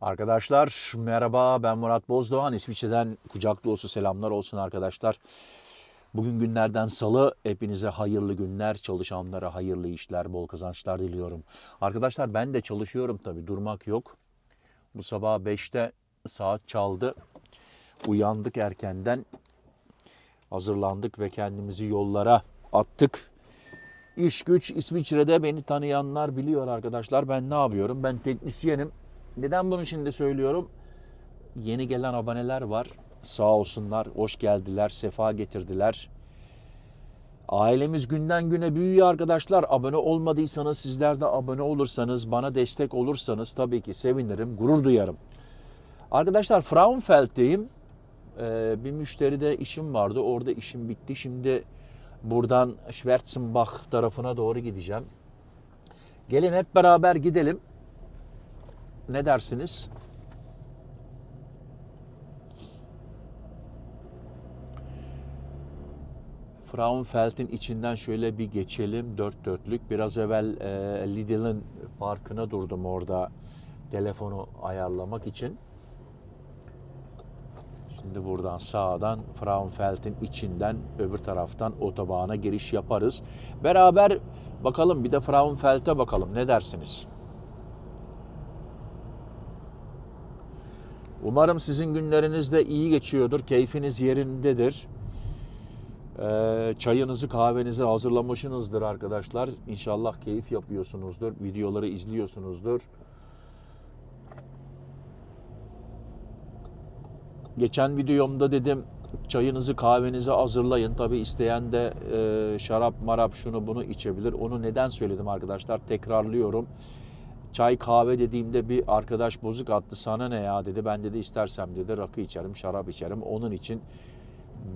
Arkadaşlar merhaba ben Murat Bozdoğan. İsviçre'den kucak dolusu selamlar olsun arkadaşlar. Bugün günlerden salı. Hepinize hayırlı günler, çalışanlara hayırlı işler, bol kazançlar diliyorum. Arkadaşlar ben de çalışıyorum tabii durmak yok. Bu sabah 5'te saat çaldı. Uyandık erkenden. Hazırlandık ve kendimizi yollara attık. İş güç İsviçre'de beni tanıyanlar biliyor arkadaşlar. Ben ne yapıyorum? Ben teknisyenim. Neden bunu şimdi söylüyorum? Yeni gelen aboneler var. Sağ olsunlar, hoş geldiler, sefa getirdiler. Ailemiz günden güne büyüyor arkadaşlar. Abone olmadıysanız, sizler de abone olursanız, bana destek olursanız tabii ki sevinirim, gurur duyarım. Arkadaşlar Frauenfeld'deyim. Ee, bir müşteride işim vardı. Orada işim bitti. Şimdi buradan Schwarzenbach tarafına doğru gideceğim. Gelin hep beraber gidelim. Ne dersiniz? Frauenfeld'in içinden şöyle bir geçelim. Dört dörtlük. Biraz evvel e, Lidl'in parkına durdum orada telefonu ayarlamak için. Şimdi buradan sağdan Frauenfeld'in içinden öbür taraftan otobana giriş yaparız. Beraber bakalım bir de Frauenfeld'e bakalım. Ne dersiniz? Umarım sizin günleriniz de iyi geçiyordur. Keyfiniz yerindedir. Ee, çayınızı kahvenizi hazırlamışsınızdır arkadaşlar. İnşallah keyif yapıyorsunuzdur. Videoları izliyorsunuzdur. Geçen videomda dedim çayınızı kahvenizi hazırlayın. Tabi isteyen de e, şarap marap şunu bunu içebilir. Onu neden söyledim arkadaşlar? Tekrarlıyorum. Çay kahve dediğimde bir arkadaş bozuk attı. Sana ne ya dedi. Ben dedi istersem dedi rakı içerim, şarap içerim. Onun için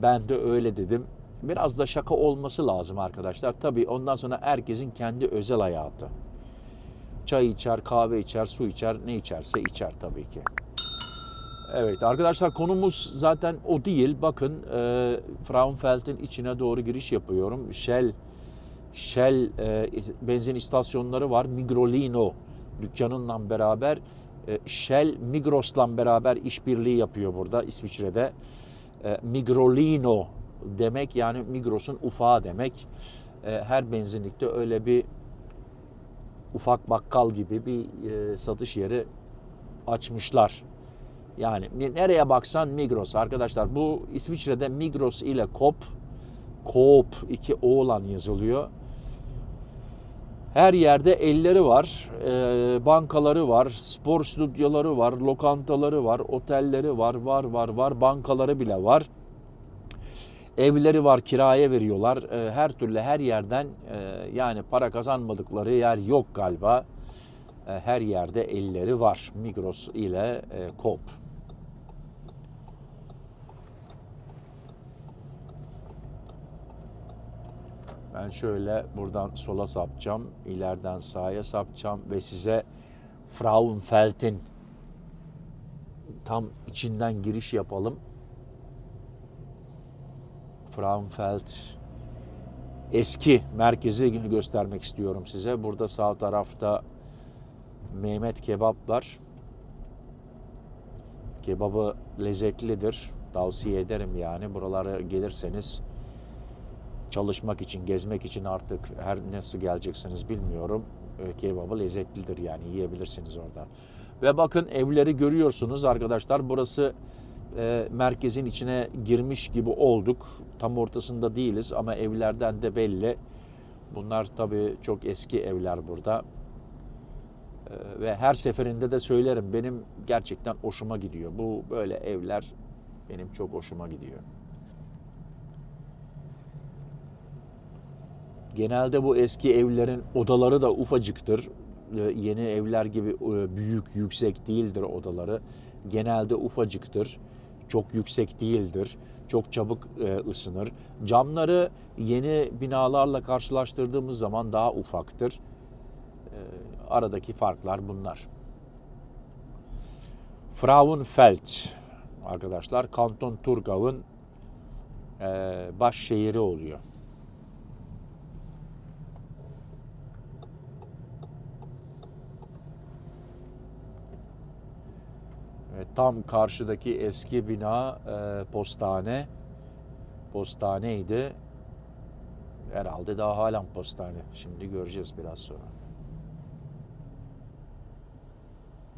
ben de öyle dedim. Biraz da şaka olması lazım arkadaşlar. Tabii ondan sonra herkesin kendi özel hayatı. Çay içer, kahve içer, su içer, ne içerse içer tabii ki. Evet arkadaşlar konumuz zaten o değil. Bakın e, Frauenfeld'in içine doğru giriş yapıyorum. Shell Shell e, benzin istasyonları var. Migrolino dükkanınla beraber e, Shell Migros'la beraber işbirliği yapıyor burada İsviçre'de. E, Migrolino demek yani Migros'un ufağı demek. E, her benzinlikte öyle bir ufak bakkal gibi bir e, satış yeri açmışlar. Yani nereye baksan Migros arkadaşlar. Bu İsviçre'de Migros ile Coop, Coop iki O olan yazılıyor. Her yerde elleri var, e, bankaları var, spor stüdyoları var, lokantaları var, otelleri var, var var var, bankaları bile var. Evleri var, kiraya veriyorlar. E, her türlü her yerden e, yani para kazanmadıkları yer yok galiba. E, her yerde elleri var Migros ile e, Coop. Ben şöyle buradan sola sapacağım, ileriden sağa sapacağım ve size Frauenfeld'in tam içinden giriş yapalım. Frauenfeld eski merkezi göstermek istiyorum size. Burada sağ tarafta Mehmet Kebap var. Kebabı lezzetlidir. Tavsiye ederim yani. Buralara gelirseniz çalışmak için, gezmek için artık her nasıl geleceksiniz bilmiyorum. E, Kebabı lezzetlidir yani yiyebilirsiniz orada. Ve bakın evleri görüyorsunuz arkadaşlar. Burası e, merkezin içine girmiş gibi olduk. Tam ortasında değiliz ama evlerden de belli. Bunlar tabii çok eski evler burada. E, ve her seferinde de söylerim benim gerçekten hoşuma gidiyor. Bu böyle evler benim çok hoşuma gidiyor. Genelde bu eski evlerin odaları da ufacıktır. Ee, Yeni evler gibi e, büyük, yüksek değildir odaları. Genelde ufacıktır. Çok yüksek değildir. Çok çabuk e, ısınır. Camları yeni binalarla karşılaştırdığımız zaman daha ufaktır. Ee, Aradaki farklar bunlar. Frauenfeld arkadaşlar Kanton Thurgau'nun e, baş şehri oluyor. Tam karşıdaki eski bina e, postane. Postaneydi. Herhalde daha halen postane. Şimdi göreceğiz biraz sonra.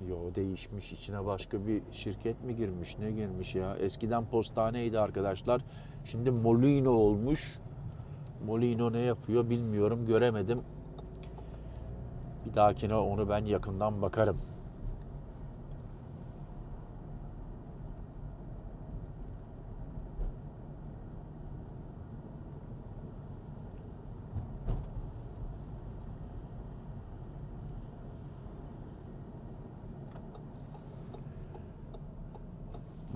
Yo değişmiş. içine başka bir şirket mi girmiş? Ne girmiş ya? Eskiden postaneydi arkadaşlar. Şimdi Molino olmuş. Molino ne yapıyor bilmiyorum. Göremedim. Bir dahakine onu ben yakından bakarım.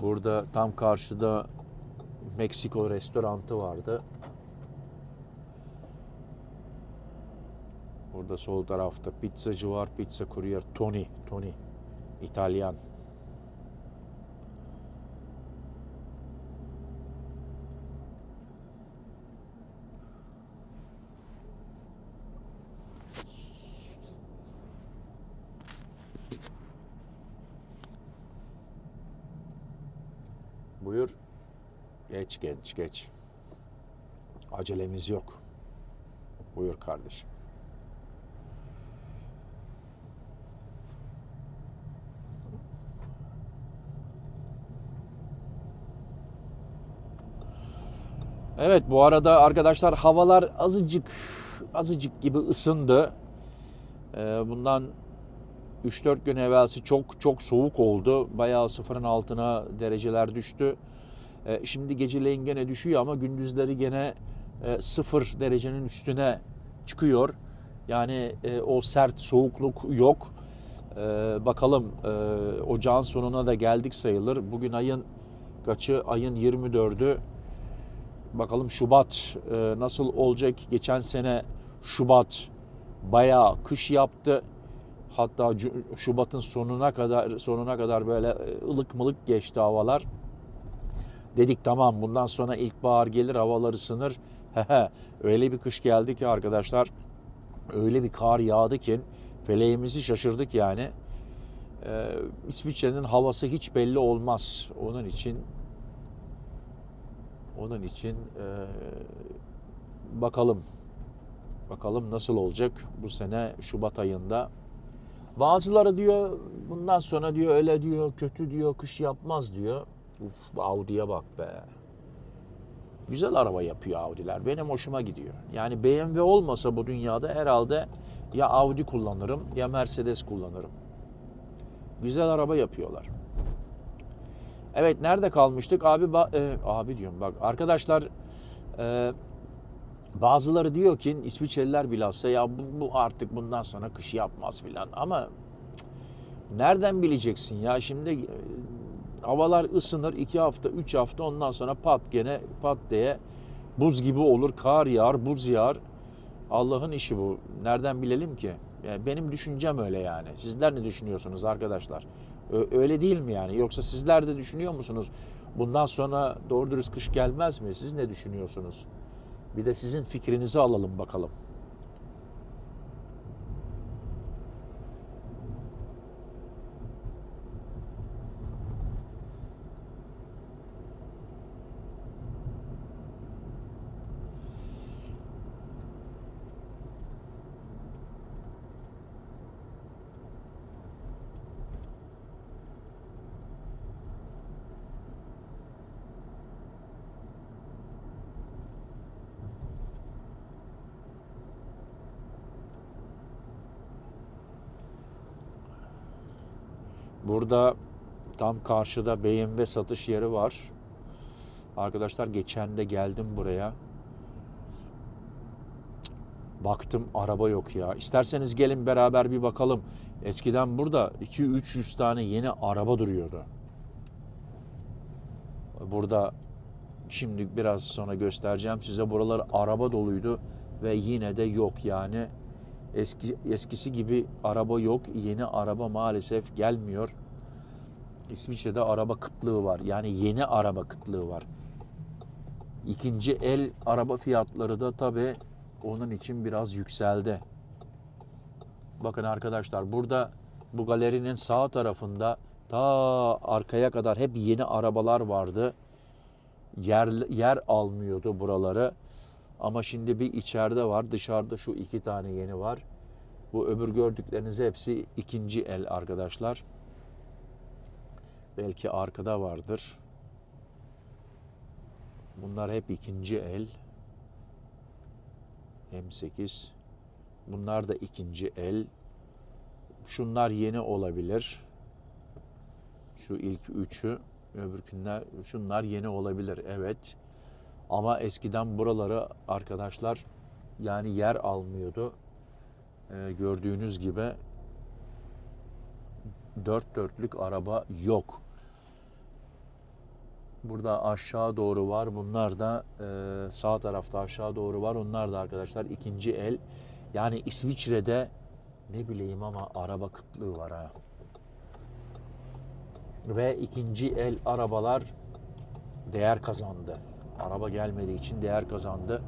Burada tam karşıda Meksiko restorantı vardı. Burada sol tarafta pizzacı var. Pizza kuryer Tony. Tony. İtalyan. Buyur. Geç genç geç. Acelemiz yok. Buyur kardeşim. Evet bu arada arkadaşlar havalar azıcık azıcık gibi ısındı. Ee, bundan 3-4 gün evvelsi çok çok soğuk oldu. Bayağı sıfırın altına dereceler düştü. Ee, şimdi geceleyin gene düşüyor ama gündüzleri gene e, sıfır derecenin üstüne çıkıyor. Yani e, o sert soğukluk yok. Bakalım e, ocağın sonuna da geldik sayılır. Bugün ayın kaçı? Ayın 24'ü. Bakalım Şubat e, nasıl olacak? Geçen sene Şubat bayağı kış yaptı. Hatta Şubat'ın sonuna kadar sonuna kadar böyle e, ılık mılık geçti havalar. Dedik tamam bundan sonra ilkbahar gelir havalar ısınır. Öyle bir kış geldi ki arkadaşlar. Öyle bir kar yağdı ki feleğimizi şaşırdık yani. Ee, İsviçre'nin havası hiç belli olmaz. Onun için onun için e, bakalım. Bakalım nasıl olacak bu sene Şubat ayında. Bazıları diyor bundan sonra diyor öyle diyor kötü diyor kış yapmaz diyor. Uf Audi'ye bak be. Güzel araba yapıyor Audi'ler. Benim hoşuma gidiyor. Yani BMW olmasa bu dünyada herhalde ya Audi kullanırım ya Mercedes kullanırım. Güzel araba yapıyorlar. Evet nerede kalmıştık? Abi e, abi diyorum bak arkadaşlar e, bazıları diyor ki İsviçreliler bilhassa ya bu, bu artık bundan sonra kış yapmaz filan ama cık, nereden bileceksin ya şimdi e, havalar ısınır iki hafta üç hafta ondan sonra pat gene pat diye buz gibi olur. Kar yağar buz yağar. Allah'ın işi bu. Nereden bilelim ki? Yani benim düşüncem öyle yani. Sizler ne düşünüyorsunuz arkadaşlar? Öyle değil mi yani? Yoksa sizler de düşünüyor musunuz? Bundan sonra doğru dürüst kış gelmez mi? Siz ne düşünüyorsunuz? Bir de sizin fikrinizi alalım bakalım. Burada tam karşıda BMW satış yeri var. Arkadaşlar geçen de geldim buraya. Baktım araba yok ya. İsterseniz gelin beraber bir bakalım. Eskiden burada 2-300 tane yeni araba duruyordu. Burada şimdi biraz sonra göstereceğim size buralar araba doluydu ve yine de yok yani eski eskisi gibi araba yok. Yeni araba maalesef gelmiyor. İsviçre'de araba kıtlığı var. Yani yeni araba kıtlığı var. İkinci el araba fiyatları da tabii onun için biraz yükseldi. Bakın arkadaşlar burada bu galerinin sağ tarafında Ta arkaya kadar hep yeni arabalar vardı. Yer, yer almıyordu buraları. Ama şimdi bir içeride var, dışarıda şu iki tane yeni var. Bu öbür gördükleriniz hepsi ikinci el arkadaşlar. Belki arkada vardır. Bunlar hep ikinci el. M8. Bunlar da ikinci el. Şunlar yeni olabilir. Şu ilk üçü. Öbürkünler, şunlar yeni olabilir. Evet. Ama eskiden buraları arkadaşlar yani yer almıyordu. Ee, gördüğünüz gibi dört dörtlük araba yok. Burada aşağı doğru var. Bunlar da e, sağ tarafta aşağı doğru var. Onlar da arkadaşlar ikinci el. Yani İsviçre'de ne bileyim ama araba kıtlığı var ha. Ve ikinci el arabalar değer kazandı. Araba gelmediği için değer kazandı.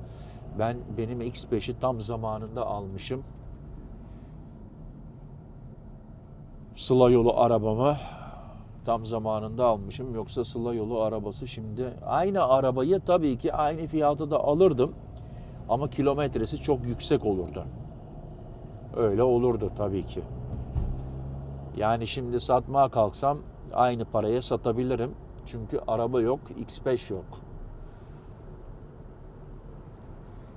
Ben benim X5'i tam zamanında almışım. Sıla yolu arabamı tam zamanında almışım. Yoksa Sıla yolu arabası şimdi aynı arabayı tabii ki aynı fiyatı da alırdım. Ama kilometresi çok yüksek olurdu. Öyle olurdu tabii ki. Yani şimdi satmaya kalksam aynı paraya satabilirim. Çünkü araba yok, X5 yok.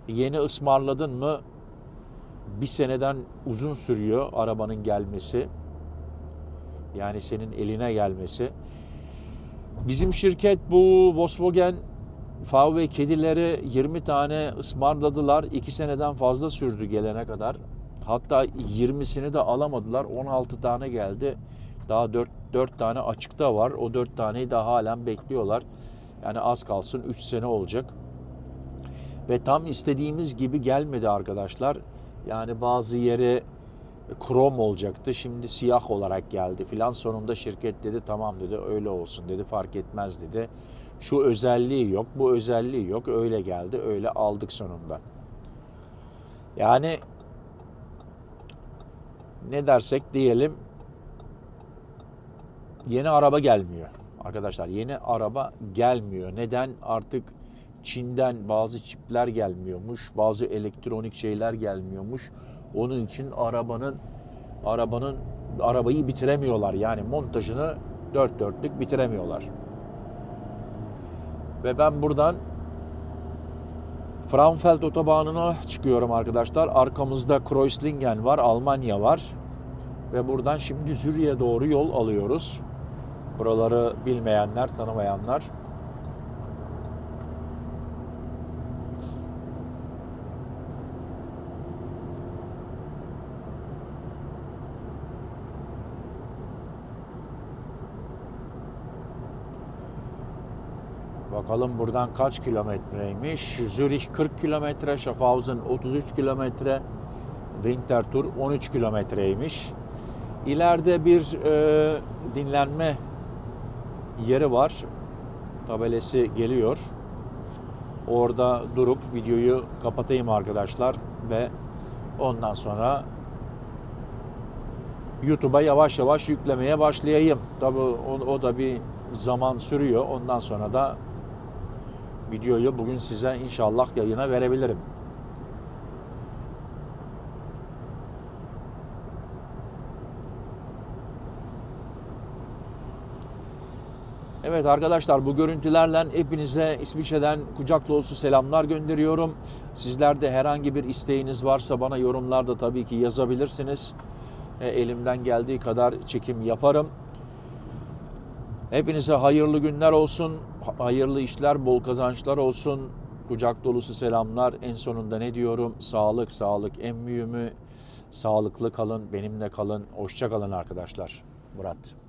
Yeni ısmarladın mı bir seneden uzun sürüyor arabanın gelmesi. Yani senin eline gelmesi. Bizim şirket bu Volkswagen VW kedileri 20 tane ısmarladılar. 2 seneden fazla sürdü gelene kadar. Hatta 20'sini de alamadılar. 16 tane geldi. Daha 4, 4 tane açıkta var. O 4 taneyi de halen bekliyorlar. Yani az kalsın 3 sene olacak. Ve tam istediğimiz gibi gelmedi arkadaşlar. Yani bazı yeri krom olacaktı. Şimdi siyah olarak geldi filan. Sonunda şirket dedi tamam dedi öyle olsun dedi fark etmez dedi. Şu özelliği yok, bu özelliği yok. Öyle geldi, öyle aldık sonunda. Yani ne dersek diyelim yeni araba gelmiyor. Arkadaşlar yeni araba gelmiyor. Neden? Artık Çin'den bazı çipler gelmiyormuş, bazı elektronik şeyler gelmiyormuş. Onun için arabanın arabanın arabayı bitiremiyorlar. Yani montajını dört dörtlük bitiremiyorlar. Ve ben buradan Fraunfeld otobanına çıkıyorum arkadaşlar. Arkamızda Kreuzlingen var, Almanya var. Ve buradan şimdi Zürih'e doğru yol alıyoruz. Buraları bilmeyenler, tanımayanlar Bakalım buradan kaç kilometreymiş. Zürih 40 kilometre, Schaffhausen 33 kilometre, Winterthur 13 kilometreymiş. İleride bir e, dinlenme yeri var. Tabelesi geliyor. Orada durup videoyu kapatayım arkadaşlar ve ondan sonra YouTube'a yavaş yavaş yüklemeye başlayayım. Tabii o, o da bir zaman sürüyor. Ondan sonra da videoyu bugün size inşallah yayına verebilirim. Evet arkadaşlar bu görüntülerle hepinize İsviçre'den kucak dolusu selamlar gönderiyorum. Sizlerde herhangi bir isteğiniz varsa bana yorumlarda tabii ki yazabilirsiniz. E, elimden geldiği kadar çekim yaparım. Hepinize hayırlı günler olsun, hayırlı işler, bol kazançlar olsun. Kucak dolusu selamlar. En sonunda ne diyorum? Sağlık, sağlık en mühimi. Sağlıklı kalın, benimle kalın. Hoşça kalın arkadaşlar. Murat.